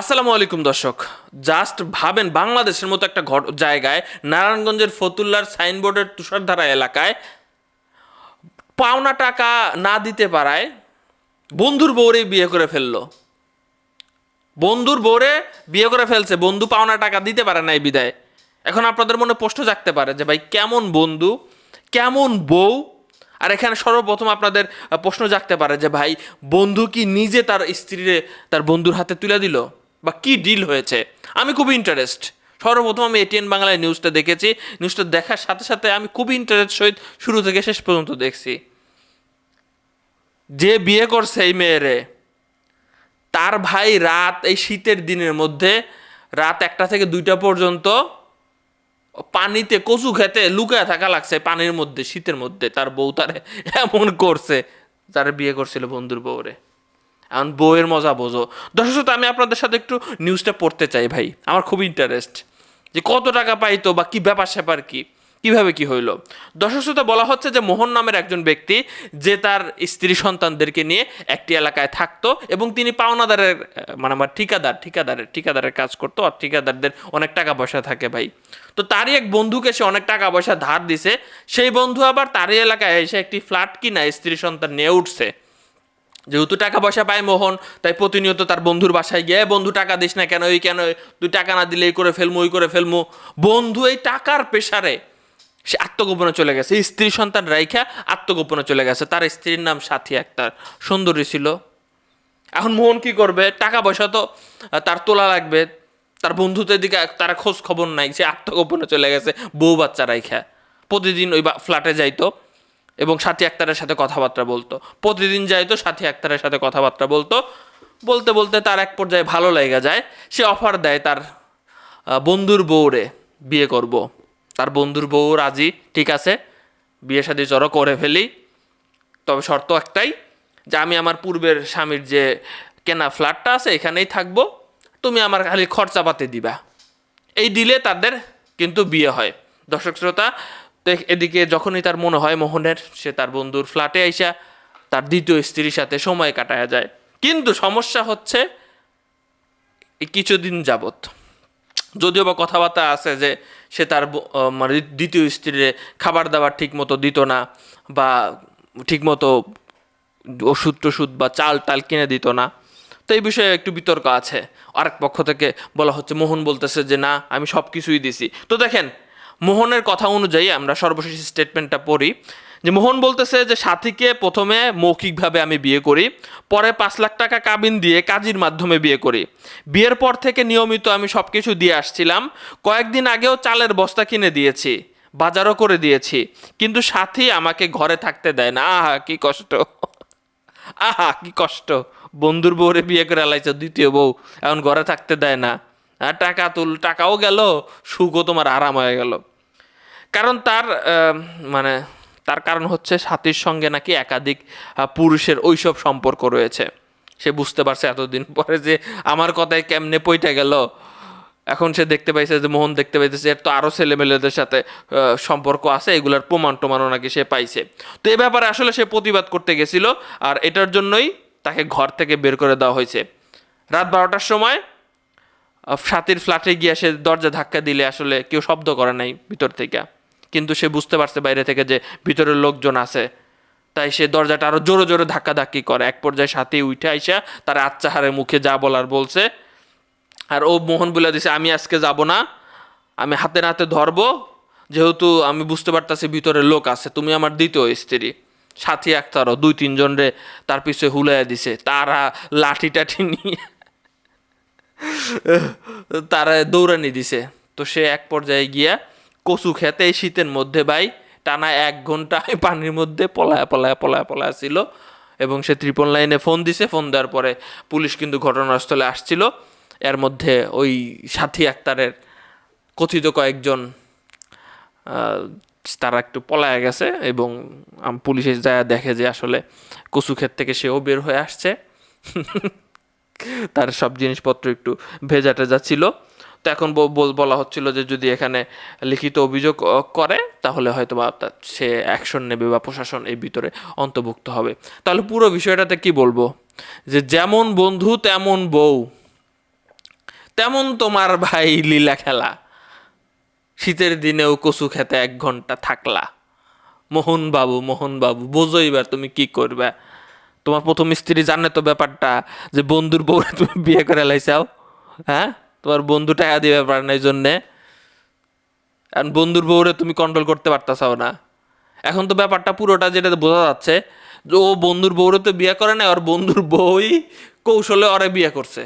আসসালামু আলাইকুম দর্শক। জাস্ট ভাবেন বাংলাদেশের মতো একটা ঘট জায়গায়, নারায়ণগঞ্জের ফতুল্লার সাইনবোর্ডের তুষারধারা এলাকায় পাওনা টাকা না দিতে পারায় বন্ধুর বউরে বিয়ে করে ফেলল। বন্ধুর বউরে বিয়ে করে ফেলছে, বন্ধু পাওনা টাকা দিতে পারে না এই বিদায়। এখন আপনাদের মনে প্রশ্ন জাগতে পারে যে, ভাই, কেমন বন্ধু, কেমন বউ? আর এখানে সর্বপ্রথম আপনাদের প্রশ্ন জাগতে পারে যে, ভাই, বন্ধু কি নিজে তার স্ত্রীরে, তার বন্ধুর হাতে তুলে দিল? বা কি ডিল হয়েছে? আমি খুব ইন্টারেস্ট সর্বপ্রথম আমি এটিএন বাংলায় নিউজটা দেখেছি। নিউজটা দেখার সাথে সাথে আমি খুব ইন্টারেস্ট সহিত শুরু থেকে শেষ পর্যন্ত দেখছি। যে বিয়ে করছে এই মেয়েরে, তার ভাই রাত এই শীতের দিনের মধ্যে রাত একটা থেকে দুইটা পর্যন্ত পানিতে কচু খেতে লুকায় থাকা লাগছে পানির মধ্যে, শীতের মধ্যে। তার বউ তারে এমন করছে তার বিয়ে করছিল বন্ধুর বউরে। এখন বউয়ের মজা বোঝো। দর্শক আমি আপনাদের সাথে একটু নিউজটা পড়তে চাই ভাই। আমার খুব ইন্টারেস্ট যে কত টাকা পাইতো বা কি ব্যাপার স্যাপার কি, কীভাবে কি হইল। দর্শক বলা হচ্ছে যে মোহন নামের একজন ব্যক্তি, যে তার স্ত্রী সন্তানদেরকে নিয়ে একটি এলাকায় থাকতো এবং তিনি পাওনাদারের মানে আমার ঠিকাদার ঠিকাদারের ঠিকাদারের কাজ করতো আর ঠিকাদারদের অনেক টাকা পয়সা থাকে ভাই। তো তারই এক বন্ধুকে সে অনেক টাকা পয়সা ধার দিছে। সেই বন্ধু আবার তারই এলাকায় এসে একটি ফ্ল্যাট কিনা স্ত্রী সন্তান নিয়ে উঠছে। যেহেতু টাকা পয়সা পায় মোহন, তাই প্রতিনিয়ত তার বন্ধুর বাসায় গিয়ে বন্ধু, টাকা দিস না কেন? ওই কেন? তুই টাকা না দিলে এই করে ফেলমু, ওই করে ফেলমু। বন্ধু এই টাকার পেশারে সে আত্মগোপনে চলে গেছে। স্ত্রী সন্তান রাইখা আত্মগোপনে চলে গেছে। তার স্ত্রীর নাম সাথী আক্তার। সুন্দরী ছিল। এখন মোহন কি করবে? টাকা পয়সা তো তার তোলা লাগবে। তার বন্ধুদের দিকে তারা খোঁজ খবর নাই। সে আত্মগোপনে চলে গেছে। বউ বাচ্চা রাইখা। প্রতিদিন ওই ফ্ল্যাটে যাইতো। এবং সাথী আক্তারের সাথে কথাবার্তা বলতো। প্রতিদিন যাইতো, সাথী আক্তারের সাথে কথাবার্তা বলতো। বলতে বলতে তার এক পর্যায়ে ভালো লেগে যায়। সে অফার দেয় তার বন্ধুর বউরে বিয়ে করব। তার বন্ধুর বউ রাজি, ঠিক আছে, বিয়ে শাদী চড়ো করে ফেলি। তবে শর্ত একটাই যে আমি আমার পূর্বের স্বামীর যে কেনা ফ্ল্যাটটা আছে, এখানেই থাকব। তুমি আমার খালি খরচাপাতি দিবা। এই দিলে তাদের কিন্তু বিয়ে হয়। দর্শক শ্রোতা তো এদিকে যখনই তার মনে হয় মোহনের, সে তার বন্ধুর ফ্ল্যাটে আইসা তার দ্বিতীয় স্ত্রীর সাথে সময় কাটায়া যায়। কিন্তু সমস্যা হচ্ছে কিছুদিন যাবত যদিও বা কথাবার্তা আছে যে সে তার মানে দ্বিতীয় স্ত্রীরে খাবার দাবার ঠিক মতো দিত না বা ঠিক মতো ওষুধ টষুধ বা চাল টাল কিনে দিত না। তো এই বিষয়ে একটু বিতর্ক আছে। আরেক পক্ষ থেকে বলা হচ্ছে, মোহন বলতেছে যে, না, আমি সব কিছুই দিছি। তো দেখেন মোহনের কথা অনুযায়ী আমরা সর্বশেষ স্টেটমেন্টটা পড়ি, যে মোহন বলতেছে যে সাথীকে প্রথমে মৌখিকভাবে আমি বিয়ে করি, পরে পাঁচ লাখ টাকা কাবিন দিয়ে কাজীর মাধ্যমে বিয়ে করি। বিয়ের পর থেকে নিয়মিত আমি সব কিছু দিয়ে আসছিলাম, কয়েকদিন আগেও চালের বস্তা কিনে দিয়েছি, বাজারও করে দিয়েছি, কিন্তু সাথী আমাকে ঘরে থাকতে দেয় না। আহা, কি কষ্ট। আহা, কি কষ্ট। বন্ধুর বউরে বিয়ে করে আলাইছে দ্বিতীয় বউ, এখন ঘরে থাকতে দেয় না। টাকা তুল, টাকাও গেল, সুখও তোমার আরাম হয়ে গেল। কারণ তার মানে তার কারণ হচ্ছে সাথীর সঙ্গে নাকি একাধিক পুরুষের ওইসব সম্পর্ক রয়েছে। সে বুঝতে পারছে এতদিন পরে যে আমার কথায় কেমনে পইটা গেল। এখন সে দেখতে পাইছে যে, মোহন দেখতে পাইতেছে এর তো আরও ছেলেমেয়েদের সাথে সম্পর্ক আছে, এগুলার প্রমাণ টমানও নাকি সে পাইছে। তো এ ব্যাপারে আসলে সে প্রতিবাদ করতে গেছিল, আর এটার জন্যই তাকে ঘর থেকে বের করে দেওয়া হয়েছে। রাত বারোটার সময় সাথীর ফ্ল্যাটে গিয়ে সে দরজা ধাক্কা দিলে আসলে কেউ শব্দ করে নাই ভিতর থেকে। কিন্তু সে বুঝতে পারছে বাইরে থেকে যে ভিতরের লোকজন আছে। তাই সে দরজাটা আরও জোরে জোরে ধাক্কা ধাক্কি করে। এক পর্যায়ে সাথে উঠে আইসা তার আচ্চাহারের মুখে যা বলার বলছে। আর ও মোহন বলে দিছে, আমি আজকে যাব না। আমি হাতে নাতে ধরবো। যেহেতু আমি বুঝতে পারতাছি ভিতরে লোক আছে, তুমি আমার দ্বিতীয় স্ত্রী। সাথী একতারও দুই তিনজন রে তার পিছে হুলাইয়া দিছে। তারা লাঠি টাঠি নিয়ে তারা দৌড়ানি দিছে। তো সে এক পর্যায়ে গিয়া কচু খেতে শীতের মধ্যে ভাই টানা এক ঘণ্টা পানির মধ্যে পলায়া পলায়া পলায়া পলায়া ছিল এবং সে ত্রিপল লাইনে ফোন দিছে। ফোন দেওয়ার পরে পুলিশ কিন্তু ঘটনাস্থলে আসছিল। এর মধ্যে ওই সাথী আক্তারের কথিত কয়েকজন তারা একটু পলায়া গেছে এবং আম- পুলিশে যা দেখে যে আসলে কচু ক্ষেত থেকে সেও বের হয়ে আসছে। তার সব জিনিসপত্র একটু ভেজা টেজা ছিল। তো এখন বলা হচ্ছিল যে যদি এখানে লিখিত অভিযোগ করে, তাহলে হয়তো বা সে অ্যাকশন নেবে বা প্রশাসন এই ভিতরে অন্তর্ভুক্ত হবে। তাহলে পুরো বিষয়টাতে কি বলব? যে যেমন বন্ধু, তেমন বউ। তেমন তোমার ভাই লীলা খেলা। শীতের দিনেও কচু খেতে এক ঘণ্টা থাকলা। মোহন বাবু মোহন বাবু বোঝো এবার তুমি কি করবে? তোমার প্রথম স্ত্রী জানে তো ব্যাপারটা, যে বন্ধুর বউরে তুমি বিয়ে করে লাইছাও হ্যাঁ? তোমার বন্ধু টাকা দিবে ব্যাপার না এই জন্যে। আর বন্ধুর বউরে তুমি কন্ট্রোল করতে পারতাছাও না। এখন তো ব্যাপারটা পুরোটা যেটা বোঝা যাচ্ছে, যে ও বন্ধুর বউরে তো বিয়ে করে না ওর বন্ধুর বউই কৌশলে ওরে বিয়ে করছে।